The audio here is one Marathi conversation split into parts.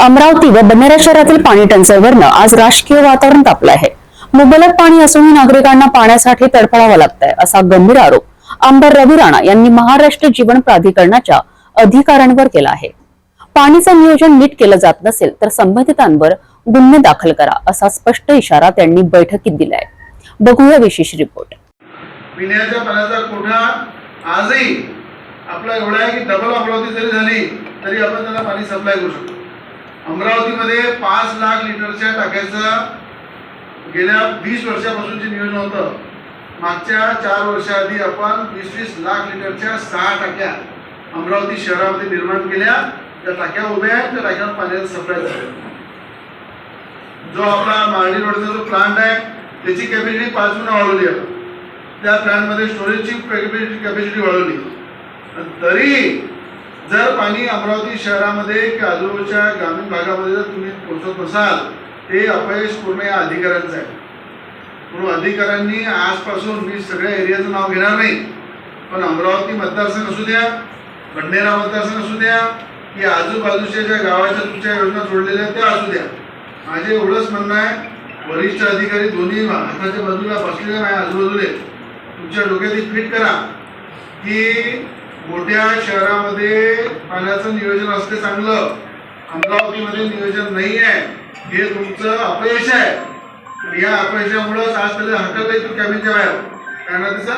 अमरावती व बंजारा शहरातील पाणी टंचाईवरनं आज राजकीय वातावरण तापलं आहे. मुबलक पाणी असूनही नागरिकांना पाण्यासाठी तडफडावं लागतंय असा गंभीर आरोप आमदार रवी राणा यांनी महाराष्ट्र जीवन प्राधिकरणाच्या अधिकाऱ्यांवर केला आहे. पाणीचं नियोजन नीट केलं जात नसेल तर संबंधितांवर गुन्हे दाखल करा असा स्पष्ट इशारा त्यांनी बैठकीत दिलाय. बघूया विशेष रिपोर्ट. पिण्याच्या पाण्याचा कोठा आजही आपला एवढा आहे की डबल अमरावती जरी झाली तरी आपण त्याला पाणी सप्लाय करू शकतो. अमरावतीमध्ये पाच लाख लिटरच्या टाक्याचं गेल्या वीस वर्षापासूनचे नियोजन होतं. मागच्या चार वर्षाआधी आपण वीस वीस लाख लिटरच्या सहा टाक्या अमरावती शहरामध्ये निर्माण केल्या. त्या टाक्या उभ्या आहेत त्या टाक्यावर पाण्याचा सप्लाय झाला जो आपला मार्डी रोडचा जो प्लांट आहे त्याची कॅपॅसिटी पाच गुणा वाढवली आहे. त्या प्लांटमध्ये स्टोरेजची कॅपॅसिटी वाढवली. तरी जर पाणी अमरावती शहरामध्ये किंवा आजूबाजूच्या ग्रामीण भागामध्ये जर तुम्ही पोहोचत नसाल ते अपयश पूर्ण या अधिकाऱ्यांचं आहे. म्हणून अधिकाऱ्यांनी आजपासून मी सगळ्या एरियाचं नाव घेणार नाही पण अमरावती मतदारसंघ असू द्या बंडेरा मतदारसंघ असू द्या की आजूबाजूच्या ज्या गावाच्या तुमच्या योजना सोडलेल्या आहेत त्या असू द्या. माझे एवढंच म्हणणं आहे वरिष्ठ अधिकारी दोन्ही हाताच्या बाजूला बसलेले माझ्या आजूबाजूले. तुमच्या डोक्यात एक फिट करा की मोठ्या शहरामध्ये पाण्याचं नियोजन असते चांगलं. अमरावतीमध्ये नियोजन नाही आहे हे तुमचं अपयश आहे. तर या अपयशामुळंच आज त्याला हकललं तू कॅबिनच्या बाहेर. काय ना त्याचं?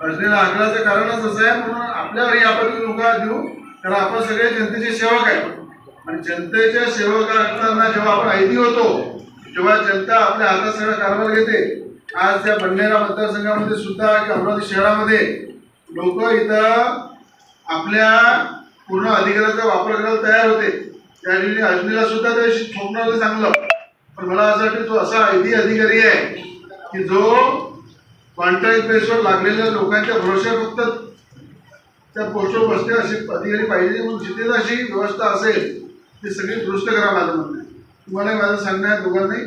असलेल्या आकडाचं कारणच असं आहे म्हणून आपल्यावर आपण लोक देऊ. कारण आपण सगळे जनतेचे सेवक आहे. आणि जनतेच्या सेवक असताना जेव्हा आपण ऐदी होतो तेव्हा जनता आपल्या हातात सगळा कारभार घेते. आज त्या बंडेरा मतदारसंघामध्ये सुद्धा अमरावती शहरामध्ये लोक इथं आपल्या पूर्ण अधिकाराचा वापर करायला तयार होते. त्यावेळी अजनीला सुद्धा ते ठोकणारं चांगलं. पण मला असं वाटतं तो असा ऐदी अधिकारी आहे की जो कॉन्ट्रॅक्ट बेसवर लागलेल्या लोकांच्या भरोश्यावर फक्त त्या पोस्टवर बसले अशी अधिकारी पाहिजे म्हणून जिथे अशी व्यवस्था असेल ती सगळी दुरुस्त करा माझं म्हणणं तुम्हाला माझं सांगणं आहे दोघांनी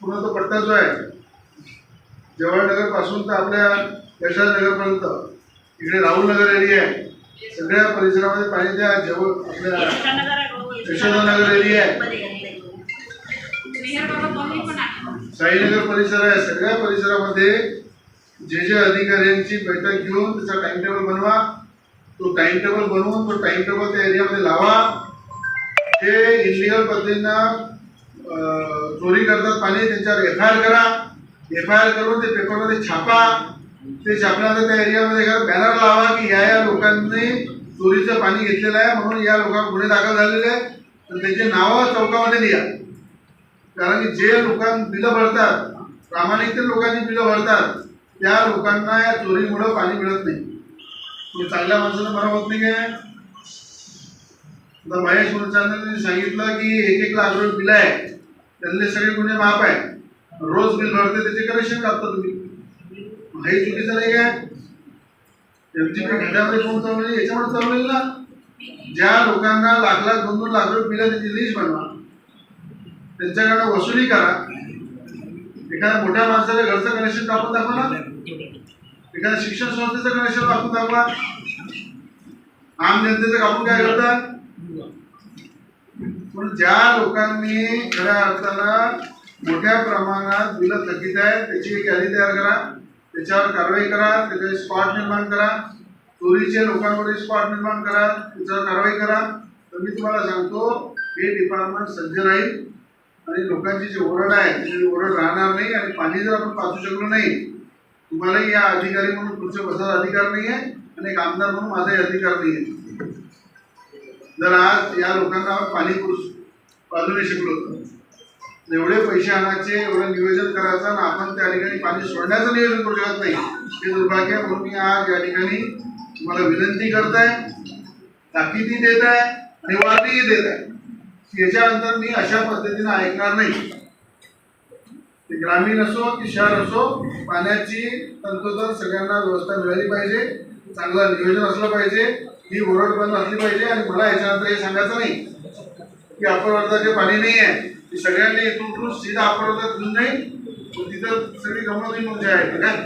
पूर्ण तो पट्टा जो आहे जवाहरनगरपासून तर आपल्या नगरपर्यंत इकडे राहुल नगर एरिया आहे. सगळ्या परिसरामध्ये पाणी द्या जवळ आपल्या यशोदानगर एरिया आहे. साईनगर परिसर आहे. सगळ्या परिसरामध्ये जे जे अधिकाऱ्यांची बैठक घेऊन त्याचा टाइम टेबल बनवा. तो टाइम टेबल बनवून तो टाइम टेबल त्या एरियामध्ये लावा. ते इलिगल पद्धतीनं चोरी करतात पाणी त्यांच्यावर एफ आय आर करा. एफ आय आर करून ते पेपरमध्ये छापा. ते छापण्याचा त्या एरियामध्ये बॅनर लावा की या या लोकांनी चोरीचं पाणी घेतलेलं आहे म्हणून या लोकांना गुन्हे दाखल झालेले आहे तर त्यांचे नावं चौकामध्ये लिहा. कारण की जे लोकांना बिलं भरतात प्रामाणिक लोकांची बिलं भरतात त्या लोकांना या चोरीमुळं पाणी मिळत नाही. तुम्ही चांगल्या माणसानं मला होत नाही काय आता महेश मुलचांनी सांगितलं की एक एक लाख रुपये बिल आहे त्यातले सगळे गुन्हे माफ आहे रोज बिल भरते त्याचे कनेक्शन काढता तुम्ही. हे चुकीचं नाही काय एमजीपी घेण्यामध्ये कोण चालवले याच्यामुळे चालवलेलं ना? ज्या लोकांना लाख लाख दोन दोन लाख रुपये त्याची लिस्ट बनवा. त्यांच्याकडे वसुली करा. एखाद्या मोठ्या माणसाच्या घरचं कनेक्शन टाकून दाखवा ना. एखाद्या शिक्षण संस्थेचं कनेक्शन टाकून दाखवा. आम जनतेचं कापून काय करतात पण ज्या लोकांनी खऱ्या अर्थानं मोठ्या प्रमाणात बिलं थकीत आहे त्याची एक यादी तयार करा. त्याच्यावर कारवाई करा त्याचे स्पॉट निर्माण करा चोरीचे लोकांमध्ये स्पॉट निर्माण करा त्याच्यावर कारवाई करा. तर मी तुम्हाला सांगतो हे डिपार्टमेंट सज्ज राहील. आणि लोकांची जी ओरड आहे ती ओरड राहणार नाही आणि पाणी जर आपण पाचू शकलो नाही तुम्हालाही या अधिकारी म्हणून पुढच्या बसायला अधिकार नाही आहे आणि एक आमदार म्हणून माझाही अधिकार नाही आहे जर आज या लोकांना पाणी पुरुष पाजू नाही शकलो तर. एवढे पैसे आणायचे एवढं नियोजन करायचं आणि आपण त्या ठिकाणी पाणी सोडण्याचं नियोजन करू शकत नाही. हे दुर्भाग्य म्हणून मी आज या ठिकाणी तुम्हाला विनंती करताय. ताकीदी देत आहे आणि वार्निंगही देत आहे याच्यानंतर मी अशा पद्धतीने ऐकणार नाही. ते ग्रामीण असो की शहर असो पाण्याची तंतोतंत सगळ्यांना व्यवस्था मिळाली पाहिजे. चांगलं नियोजन असलं पाहिजे. ही ओरड बंद असली पाहिजे आणि मला याच्यानंतर हे सांगायचं नाही की अपरवर्धाचे पाणी नाही आहे ती सगळ्यांनी इथून इथून सीधा अपरवर्धात घेऊन जाईल. पण तिथं सगळी गमत होईल म्हणजे आहे काय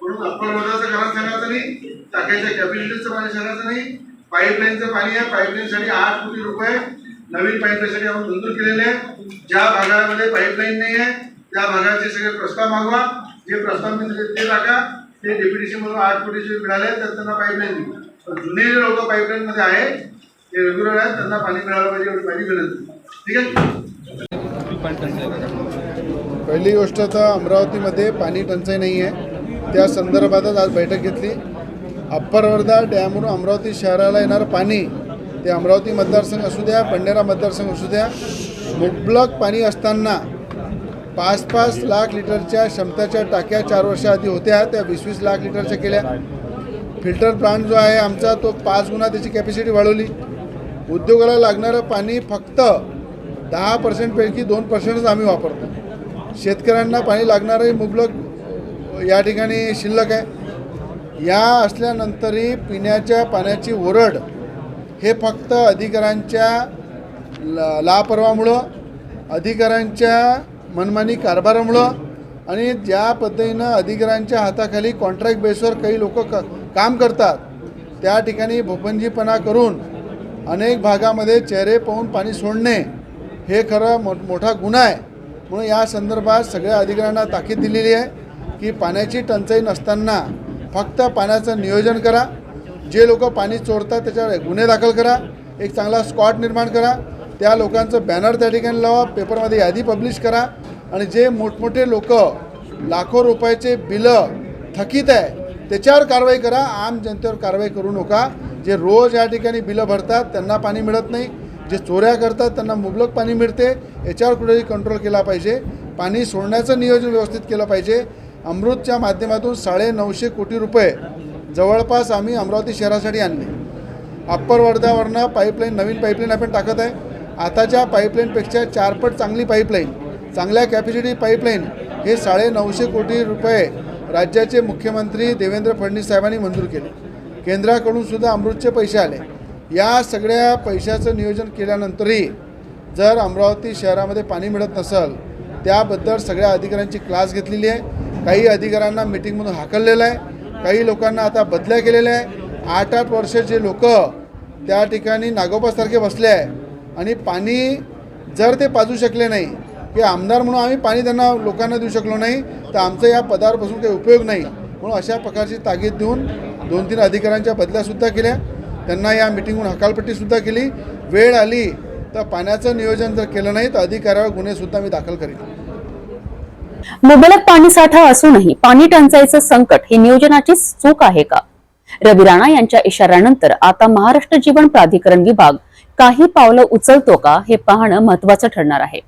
म्हणून अपरवर्धाचं घरात सांगायचं नाही टाक्याच्या कॅपॅसिटीचं पाणी सांगायचं नाही. पाईपलाईनचं पाणी आहे पाईपलाईनसाठी आठ कोटी रुपये नवीन पाईपलाईनसाठी आपण मंजूर केलेले आहे. ज्या भागामध्ये पाईपलाईन नाही आहे त्या भागाचे सगळे प्रस्ताव मागवा. जे प्रस्ताव मी ते टाका. ते डेप्युटेशन मधून आठ कोटी जे मिळाले तर त्यांना पाईपलाईन देऊ. पण जुने जे लोक पाईपलाईनमध्ये आहेत ते रेग्युलर आहेत त्यांना पाणी मिळालं पाहिजे एवढी माझी विनंती. पहिली गोष्ट तर अमरावतीमध्ये पाणी टंचाई नाही आहे. त्या संदर्भातच आज बैठक घेतली. अप्पर वर्धा डॅमवरून अमरावती शहराला येणारं पाणी ते अमरावती मतदारसंघ असू द्या पंढेरा मतदारसंघ असू द्या मुबलक पाणी असताना पाच पाच लाख लिटरच्या क्षमतेच्या टाक्या चार वर्षाआधी होत्या त्या वीस वीस लाख लिटरच्या केल्या. फिल्टर प्लांट जो आहे आमचा तो पाच गुणा त्याची कॅपॅसिटी वाढवली. उद्योगाला लागणारं पाणी फक्त दहा पर्सेंटपैकी दोन पर्सेंटच आम्ही वापरतो. शेतकऱ्यांना पाणी लागणारही मुबलक या ठिकाणी शिल्लक आहे. या असल्यानंतरही पिण्याच्या पाण्याची ओरड हे फक्त अधिकाऱ्यांच्या ला लापरवामुळं अधिकाऱ्यांच्या मनमानी कारभारामुळं आणि ज्या पद्धतीनं अधिकाऱ्यांच्या हाताखाली कॉन्ट्रॅक्ट बेसवर काही लोक क काम करतात त्या ठिकाणी भोपंजीपणा करून अनेक भागामध्ये चेहरे पाहून पाणी सोडणे हे खरं मो मोठा गुन्हा आहे. म्हणून या संदर्भात सगळ्या अधिकाऱ्यांना ताकीद दिलेली आहे की पाण्याची टंचाई नसताना फक्त पाण्याचं नियोजन करा. जे लोक पाणी चोरतात त्याच्यावर गुन्हे दाखल करा. एक चांगला स्कॉट निर्माण करा. त्या लोकांचं बॅनर त्या ठिकाणी लावा. पेपरमध्ये यादी पब्लिश करा. आणि जे मोठमोठे लोक लाखो रुपयाचे बिलं थकीत आहे त्याच्यावर कारवाई करा. आम जनतेवर कारवाई करू नका. जे रोज या ठिकाणी बिलं भरतात त्यांना पाणी मिळत नाही. जे चोऱ्या करतात त्यांना मुबलक पाणी मिळते. याच्यावर कुठेही कंट्रोल केला पाहिजे. पाणी सोडण्याचं नियोजन व्यवस्थित केलं पाहिजे. अमृतच्या माध्यमातून साडे नऊशे कोटी रुपये जवळपास आम्ही अमरावती शहरासाठी आणले. अप्पर वर्ध्यावरनं पाईपलाईन नवीन पाईपलाईन आपण टाकत आहे. आताच्या पाईपलाईनपेक्षा चारपट चांगली पाईपलाईन चांगल्या कॅपॅसिटी पाईपलाईन हे साडे नऊशे कोटी रुपये राज्याचे मुख्यमंत्री देवेंद्र फडणवीस साहेबांनी मंजूर केले. केंद्राकडून सुद्धा अमृतचे पैसे आले. या सगळ्या पैशाचं नियोजन केल्यानंतरही जर अमरावती शहरामध्ये पाणी मिळत नसेल त्याबद्दल सगळ्या अधिकाऱ्यांची क्लास घेतलेली आहे. काही अधिकाऱ्यांना मिटिंगमधून हाकललेलं आहे. काही लोकांना आता बदल्या केलेल्या आहे. आठ आठ वर्षाचे लोक त्या ठिकाणी नागोबासारखे बसले आहे. आणि पाणी जर ते पाजू शकले नाही की आमदार म्हणून आम्ही पाणी त्यांना लोकांना देऊ शकलो नाही तर आमचं या पदावर बसून काही उपयोग नाही. म्हणून अशा प्रकारची ताकीद देऊन दोन तीन अधिकाऱ्यांच्या बदल्यासुद्धा केल्या. त्यांना या मिटिंगहून हकालपट्टीसुद्धा केली. वेळ आली तर पाण्याचं नियोजन जर केलं नाही तर अधिकाऱ्यावर गुन्हेसुद्धा मी दाखल करीन. मुबलक पाणी साठा असूनही पाणी टंचाईचं संकट ही नियोजनाची चूक आहे का? रवी राणा यांच्या इशाऱ्यानंतर आता महाराष्ट्र जीवन प्राधिकरण विभाग काही पावलं उचलतो का हे पाहणं महत्वाचं ठरणार आहे.